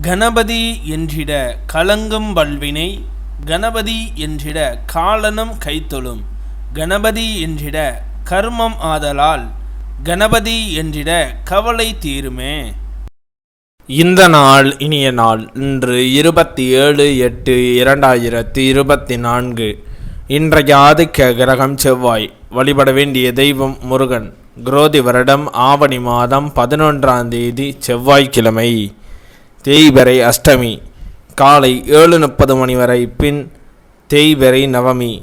கணபதி என்றிட கலங்கும் வல்வினை கணபதி என்றிட காலனும் கைத்தொழும் கணபதி என்றிட கர்மம் ஆதலால் கணபதி என்றிட கவலை தீருமே. இந்த நாள் இனிய நாள் இன்று இருபத்தி ஏழு எட்டு இரண்டாயிரத்தி இருபத்தி நான்கு. இன்றைய ஆதிக்க கிரகம் செவ்வாய் வழிபட வேண்டிய தெய்வம் முருகன். குரோதி வருடம் ஆவணி மாதம் பதினொன்றாம் தேதி செவ்வாய்க்கிழமை. தேய்பிறை அஷ்டமி. காலை ஏழு முப்பது மணி வரை பின் தேய்பிறை நவமி.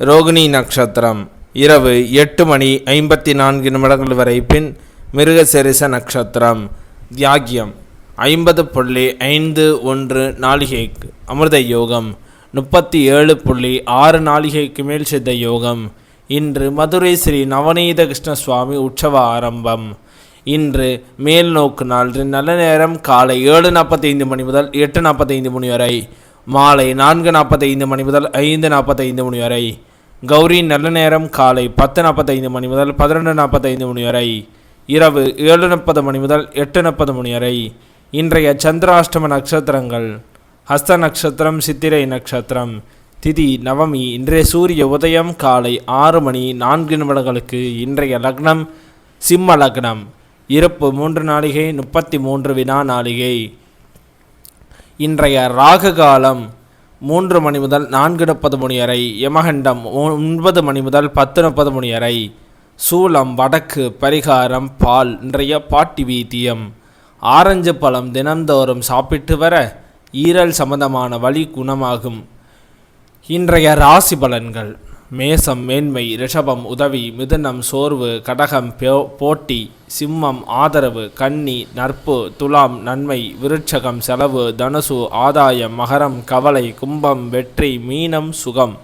ரோகிணி நட்சத்திரம். இரவு எட்டு மணி ஐம்பத்தி நான்கு நிமிடங்கள் வரை பின் மிருகசரிச நட்சத்திரம். தியாகியம். ஐம்பது புள்ளி ஐந்து ஒன்று நாளிகைக்கு அமிர்த யோகம். முப்பத்தி ஏழு புள்ளி ஆறு நாளிகைக்கு மேல் சித்த யோகம். இன்று மதுரை ஸ்ரீ நவநீத கிருஷ்ண சுவாமி உற்சவ ஆரம்பம். இன்று மேல் நோக்கு நாள். நல்ல நேரம் காலை ஏழு நாற்பத்தைந்து மணி முதல் எட்டு நாற்பத்தைந்து மணி வரை. மாலை நான்கு நாற்பத்தைந்து மணி முதல் ஐந்து நாற்பத்தைந்து மணி வரை. கௌரி நல்ல நேரம் காலை பத்து நாற்பத்தைந்து மணி முதல் பதினொன்று நாற்பத்தைந்து மணி வரை. இரவு ஏழு முப்பது மணி முதல் எட்டு முப்பது மணி வரை. இன்றைய சந்திராஷ்டம நட்சத்திரங்கள். ஹஸ்த நட்சத்திரம் சித்திரை நட்சத்திரம். திதி நவமி இன்றைய சூரிய உதயம் காலை ஆறு மணி நான்கு நிமிடங்களுக்கு இன்றைய லக்னம் சிம்ம லக்னம். இருப்பு மூன்று நாளிகை முப்பத்தி மூன்று வினா நாளிகை. இன்றைய ராகு காலம் மூன்று மணி முதல் நான்கு முப்பது மணி வரை யமகண்டம் ஒன்பது மணி முதல் பத்து முப்பது மணி வரை. சூளம் வடக்கு பரிகாரம் பால் இன்றைய பாட்டி வீத்தியம். ஆரஞ்சு பழம் தினந்தோறும் சாப்பிட்டு வர ஈரல் சம்பந்தமான வலி குணமாகும். இன்றைய ராசி பலன்கள். மேசம் மேன்மை ரிஷபம் உதவி மிதுனம் சோர்வு கடகம் போ- போட்டி சிம்மம் ஆதரவு கன்னி நட்பு துலாம் நன்மை விருட்சகம் செலவு தனுசு ஆதாயம் மகரம் கவலை கும்பம் வெற்றி மீனம் சுகம்.